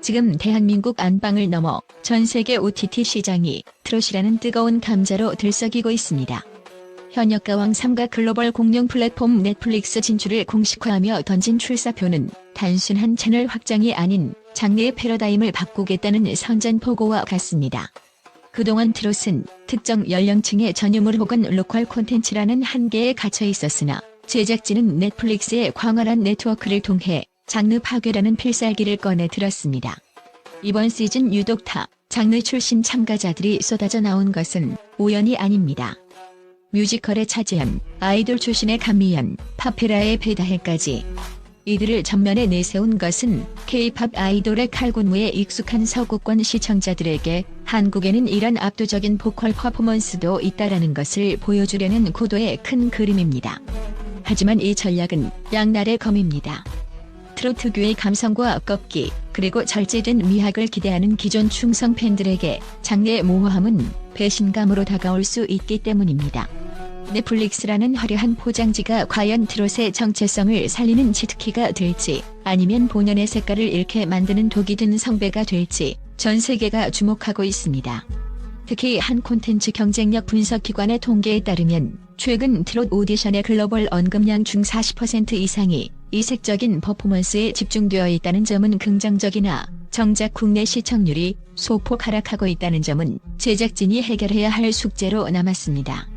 지금 대한민국 안방을 넘어 전 세계 OTT 시장이 트롯이라는 뜨거운 감자로 들썩이고 있습니다. 현역가왕 3가 글로벌 공룡 플랫폼 넷플릭스 진출을 공식화하며 던진 출사표는 단순한 채널 확장이 아닌 장르의 패러다임을 바꾸겠다는 선전포고와 같습니다. 그동안 트롯은 특정 연령층의 전유물 혹은 로컬 콘텐츠라는 한계에 갇혀 있었으나 제작진은 넷플릭스의 광활한 네트워크를 통해 장르 파괴라는 필살기를 꺼내 들었습니다. 이번 시즌 유독 타 장르 출신 참가자들이 쏟아져 나온 것은 우연이 아닙니다. 뮤지컬의 차지현, 아이돌 출신의 감미연, 파페라의 배다혜까지 이들을 전면에 내세운 것은 K-팝 아이돌의 칼군무에 익숙한 서구권 시청자들에게 한국에는 이런 압도적인 보컬 퍼포먼스도 있다라는 것을 보여주려는 고도의 큰 그림입니다. 하지만 이 전략은 양날의 검입니다. 트롯 특유의 감성과 꺾기, 그리고 절제된 미학을 기대하는 기존 충성 팬들에게 장르의 모호함은 배신감으로 다가올 수 있기 때문입니다. 넷플릭스라는 화려한 포장지가 과연 트롯의 정체성을 살리는 치트키가 될지 아니면 본연의 색깔을 잃게 만드는 독이 든 성배가 될지 전 세계가 주목하고 있습니다. 특히 한 콘텐츠 경쟁력 분석 기관의 통계에 따르면 최근 트롯 오디션의 글로벌 언급량 중 40% 이상이 이색적인 퍼포먼스에 집중되어 있다는 점은 긍정적이나 정작 국내 시청률이 소폭 하락하고 있다는 점은 제작진이 해결해야 할 숙제로 남았습니다.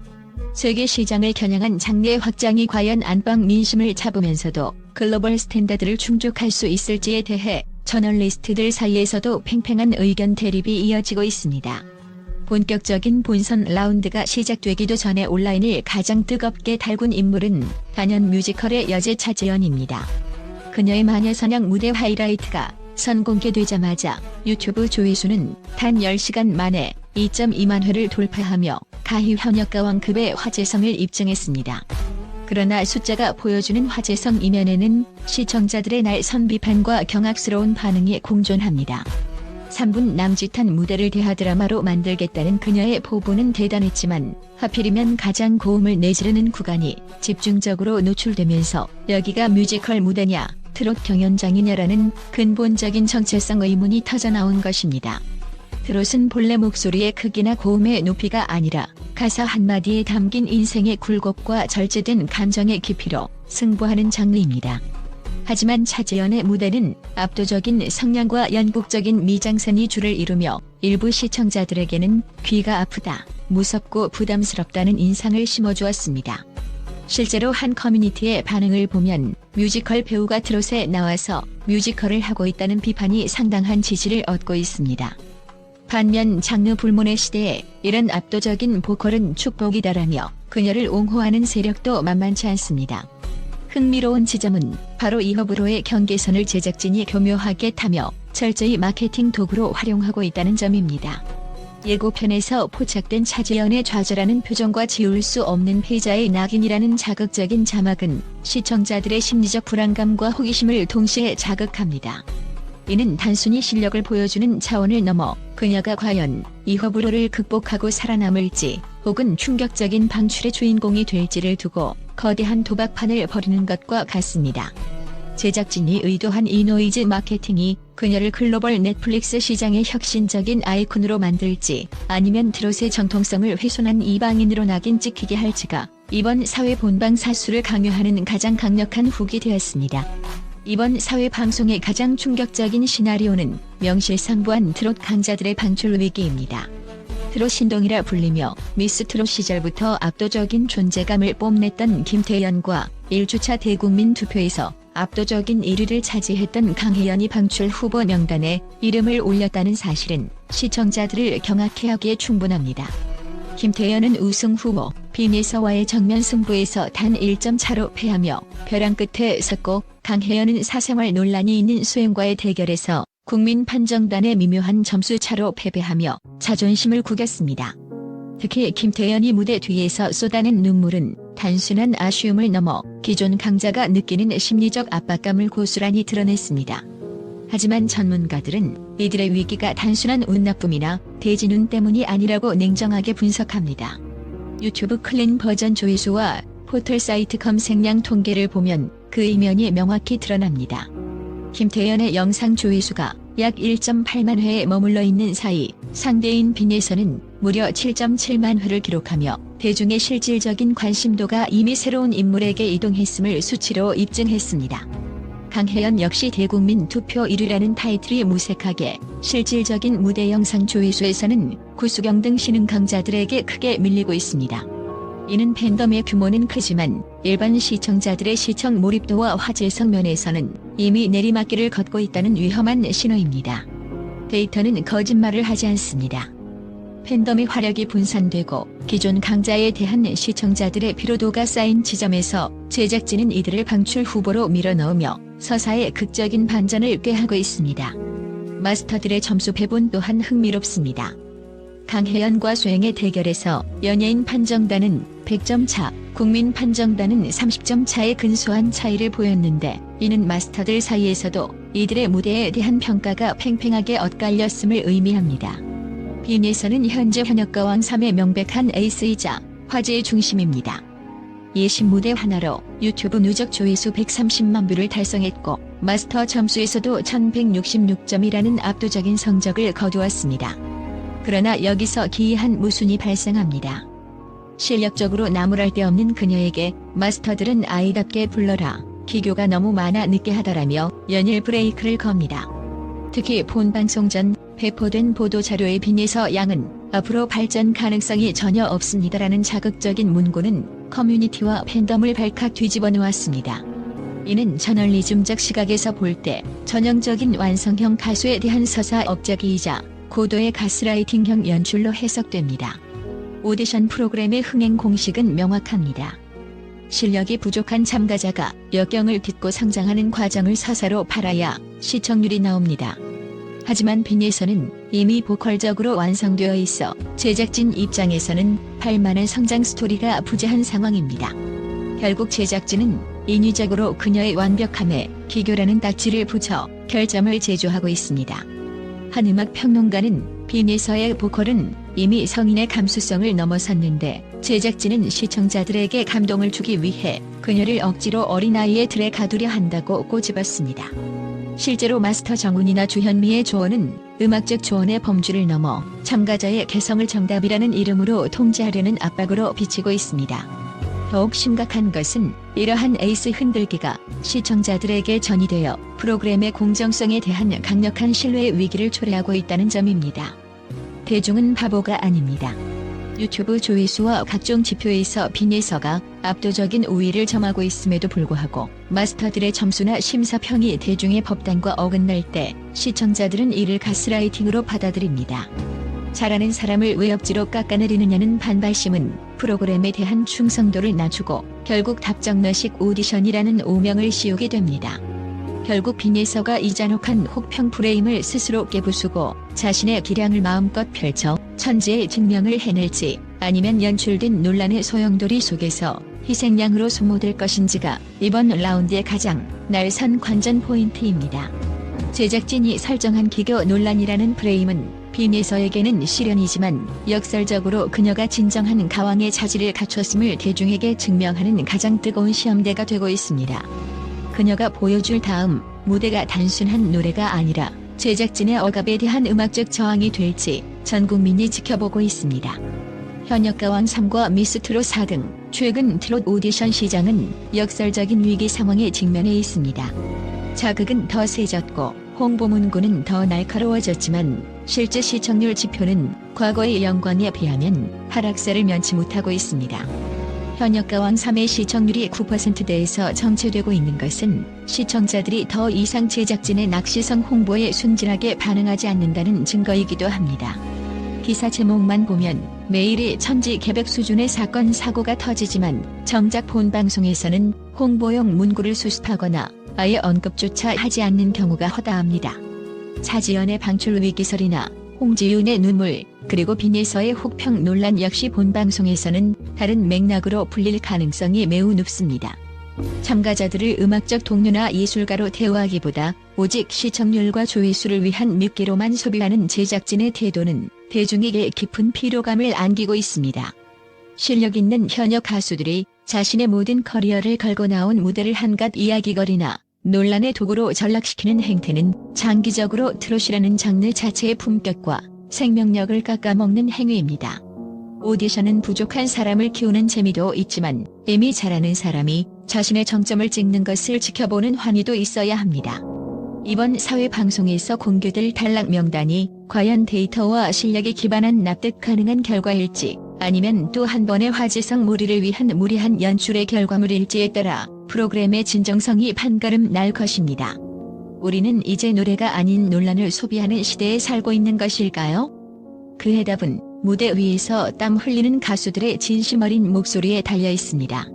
세계 시장을 겨냥한 장르의 확장이 과연 안방 민심을 잡으면서도 글로벌 스탠다드를 충족할 수 있을지에 대해 저널리스트들 사이에서도 팽팽한 의견 대립이 이어지고 있습니다. 본격적인 본선 라운드가 시작되기도 전에 온라인을 가장 뜨겁게 달군 인물은 단연 뮤지컬의 여제 차지연입니다. 그녀의 마녀사냥 무대 하이라이트가 선공개되자마자 유튜브 조회수는 단 10시간 만에 2.2만 회를 돌파하며 가히 현역가왕급의 화제성을 입증했습니다. 그러나 숫자가 보여주는 화제성 이면에는 시청자들의 날선 비판과 경악스러운 반응이 공존합니다. 3분 남짓한 무대를 대하드라마로 만들겠다는 그녀의 포부는 대단했지만 하필이면 가장 고음을 내지르는 구간이 집중적으로 노출되면서 여기가 뮤지컬 무대냐 트롯 경연장이냐라는 근본적인 정체성 의문이 터져나온 것입니다. 트롯은 본래 목소리의 크기나 고음의 높이가 아니라 가사 한마디에 담긴 인생의 굴곡과 절제된 감정의 깊이로 승부하는 장르입니다. 하지만 차지연의 무대는 압도적인 성량과 연극적인 미장센이 줄을 이루며 일부 시청자들에게는 귀가 아프다, 무섭고 부담스럽다는 인상을 심어주었습니다. 실제로 한 커뮤니티의 반응을 보면 뮤지컬 배우가 트롯에 나와서 뮤지컬을 하고 있다는 비판이 상당한 지지를 얻고 있습니다. 반면 장르 불문의 시대에 이런 압도적인 보컬은 축복이다라며 그녀를 옹호하는 세력도 만만치 않습니다. 흥미로운 지점은 바로 이 허브로의 경계선을 제작진이 교묘하게 타며 철저히 마케팅 도구로 활용하고 있다는 점입니다. 예고편에서 포착된 차지연의 좌절하는 표정과 지울 수 없는 패자의 낙인이라는 자극적인 자막은 시청자들의 심리적 불안감과 호기심을 동시에 자극합니다. 이는 단순히 실력을 보여주는 차원을 넘어 그녀가 과연 이 허브로를 극복하고 살아남을지 혹은 충격적인 방출의 주인공이 될지를 두고 거대한 도박판을 벌이는 것과 같습니다. 제작진이 의도한 이 노이즈 마케팅이 그녀를 글로벌 넷플릭스 시장의 혁신적인 아이콘으로 만들지 아니면 트롯의 정통성을 훼손한 이방인으로 낙인 찍히게 할지가 이번 사회 본방 사수를 강요하는 가장 강력한 훅이 되었습니다. 이번 사회 방송의 가장 충격적인 시나리오는 명실상부한 트롯 강자들의 방출 위기입니다. 트롯 신동이라 불리며 미스 트롯 시절부터 압도적인 존재감을 뽐냈던 김태연과 1주차 대국민 투표에서 압도적인 1위를 차지했던 강혜연이 방출 후보 명단에 이름을 올렸다는 사실은 시청자들을 경악해 하기에 충분합니다. 김태연은 우승 후보 빈에서와의 정면 승부에서 단 1점 차로 패하며 벼랑 끝에 섰고 강혜연은 사생활 논란이 있는 수행과의 대결에서 국민 판정단의 미묘한 점수 차로 패배하며 자존심을 구겼습니다. 특히 김태연이 무대 뒤에서 쏟아낸 눈물은 단순한 아쉬움을 넘어 기존 강자가 느끼는 심리적 압박감을 고스란히 드러냈습니다. 하지만 전문가들은 이들의 위기가 단순한 운 나쁨이나 대진운 때문이 아니라고 냉정하게 분석합니다. 유튜브 클린 버전 조회수와 포털 사이트 검색량 통계를 보면 그 이면이 명확히 드러납니다. 김태연의 영상 조회수가 약 1.8만 회에 머물러 있는 사이 상대인 빈에서는 무려 7.7만 회를 기록하며 대중의 실질적인 관심도가 이미 새로운 인물에게 이동했음을 수치로 입증했습니다. 강혜연 역시 대국민 투표 1위라는 타이틀이 무색하게 실질적인 무대 영상 조회수에서는 구수경 등 신흥 강자들에게 크게 밀리고 있습니다. 이는 팬덤의 규모는 크지만 일반 시청자들의 시청 몰입도와 화제성 면에서는 이미 내리막길을 걷고 있다는 위험한 신호입니다. 데이터는 거짓말을 하지 않습니다. 팬덤의 화력이 분산되고 기존 강자에 대한 시청자들의 피로도가 쌓인 지점에서 제작진은 이들을 방출 후보로 밀어넣으며 서사의 극적인 반전을 꾀하고 있습니다. 마스터들의 점수 배분 또한 흥미롭습니다. 강혜연과 소영의 대결에서 연예인 판정단은 100점 차, 국민 판정단은 30점 차의 근소한 차이를 보였는데 이는 마스터들 사이에서도 이들의 무대에 대한 평가가 팽팽하게 엇갈렸음을 의미합니다. 빈에서는 현재 현역가왕 3의 명백한 에이스이자 화제의 중심입니다. 예심 무대 하나로 유튜브 누적 조회수 130만 뷰를 달성했고 마스터 점수에서도 1166점이라는 압도적인 성적을 거두었습니다. 그러나 여기서 기이한 모순이 발생합니다. 실력적으로 나무랄 데 없는 그녀에게 마스터들은 아이답게 불러라. 기교가 너무 많아 늦게 하더라며 연일 브레이크를 겁니다. 특히 본 방송 전 배포된 보도 자료에 비해서 양은 앞으로 발전 가능성이 전혀 없습니다라는 자극적인 문구는 커뮤니티와 팬덤을 발칵 뒤집어 놓았습니다. 이는 저널리즘적 시각에서 볼 때 전형적인 완성형 가수에 대한 서사 억제기이자 고도의 가스라이팅형 연출로 해석됩니다. 오디션 프로그램의 흥행 공식은 명확합니다. 실력이 부족한 참가자가 역경을 딛고 성장하는 과정을 서사로 팔아야 시청률이 나옵니다. 하지만 빈에서는 이미 보컬적으로 완성되어 있어 제작진 입장에서는 팔만한 성장 스토리가 부재한 상황입니다. 결국 제작진은 인위적으로 그녀의 완벽함에 기교라는 딱지를 붙여 결점을 제조하고 있습니다. 한 음악 평론가는 빈에서의 보컬은 이미 성인의 감수성을 넘어섰는데 제작진은 시청자들에게 감동을 주기 위해 그녀를 억지로 어린아이의 틀에 가두려 한다고 꼬집었습니다. 실제로 마스터 정훈이나 주현미의 조언은 음악적 조언의 범주를 넘어 참가자의 개성을 정답이라는 이름으로 통제하려는 압박으로 비치고 있습니다. 더욱 심각한 것은 이러한 에이스 흔들기가 시청자들에게 전이되어 프로그램의 공정성에 대한 강력한 신뢰 위기를 초래하고 있다는 점입니다. 대중은 바보가 아닙니다. 유튜브 조회수와 각종 지표에서 빈예서가 압도적인 우위를 점하고 있음에도 불구하고 마스터들의 점수나 심사평이 대중의 법단과 어긋날 때 시청자들은 이를 가스라이팅으로 받아들입니다. 잘하는 사람을 왜 억지로 깎아내리느냐는 반발심은 프로그램에 대한 충성도를 낮추고 결국 답정너식 오디션이라는 오명을 씌우게 됩니다. 결국 빈예서가 이 잔혹한 혹평 프레임을 스스로 깨부수고 자신의 기량을 마음껏 펼쳐 천지의 증명을 해낼지 아니면 연출된 논란의 소용돌이 속에서 희생양으로 소모될 것인지가 이번 라운드의 가장 날선 관전 포인트입니다. 제작진이 설정한 기교 논란이라는 프레임은 빈에서에게는 시련이지만 역설적으로 그녀가 진정한 가왕의 자질을 갖췄음을 대중에게 증명하는 가장 뜨거운 시험대가 되고 있습니다. 그녀가 보여줄 다음 무대가 단순한 노래가 아니라 제작진의 억압에 대한 음악적 저항이 될지 전 국민이 지켜보고 있습니다. 현역 가왕 3과 미스 트롯 4등 최근 트롯 오디션 시장은 역설적인 위기 상황에 직면해 있습니다. 자극은 더 세졌고 홍보 문구는 더 날카로워졌지만 실제 시청률 지표는 과거의 영광에 비하면 하락세를 면치 못하고 있습니다. 현역가왕 3의 시청률이 9%대에서 정체되고 있는 것은 시청자들이 더 이상 제작진의 낚시성 홍보에 순진하게 반응하지 않는다는 증거이기도 합니다. 기사 제목만 보면 매일이 천지개벽 수준의 사건 사고가 터지지만 정작 본 방송에서는 홍보용 문구를 수습하거나 아예 언급조차 하지 않는 경우가 허다합니다. 차지연의 방출 위기설이나 홍지윤의 눈물, 그리고 빈에서의 혹평 논란 역시 본 방송에서는 다른 맥락으로 불릴 가능성이 매우 높습니다. 참가자들을 음악적 동료나 예술가로 대우하기보다 오직 시청률과 조회수를 위한 미끼로만 소비하는 제작진의 태도는 대중에게 깊은 피로감을 안기고 있습니다. 실력 있는 현역 가수들이 자신의 모든 커리어를 걸고 나온 무대를 한갓 이야기거리나 논란의 도구로 전락시키는 행태는 장기적으로 트롯이라는 장르 자체의 품격과 생명력을 깎아먹는 행위입니다. 오디션은 부족한 사람을 키우는 재미도 있지만 이미 잘하는 사람이 자신의 정점을 찍는 것을 지켜보는 환희도 있어야 합니다. 이번 사회 방송에서 공개될 탈락 명단이 과연 데이터와 실력에 기반한 납득 가능한 결과일지 아니면 또 한 번의 화제성 무리를 위한 무리한 연출의 결과물일지에 따라 프로그램의 진정성이 판가름 날 것입니다. 우리는 이제 노래가 아닌 논란을 소비하는 시대에 살고 있는 것일까요? 그 해답은 무대 위에서 땀 흘리는 가수들의 진심 어린 목소리에 달려 있습니다.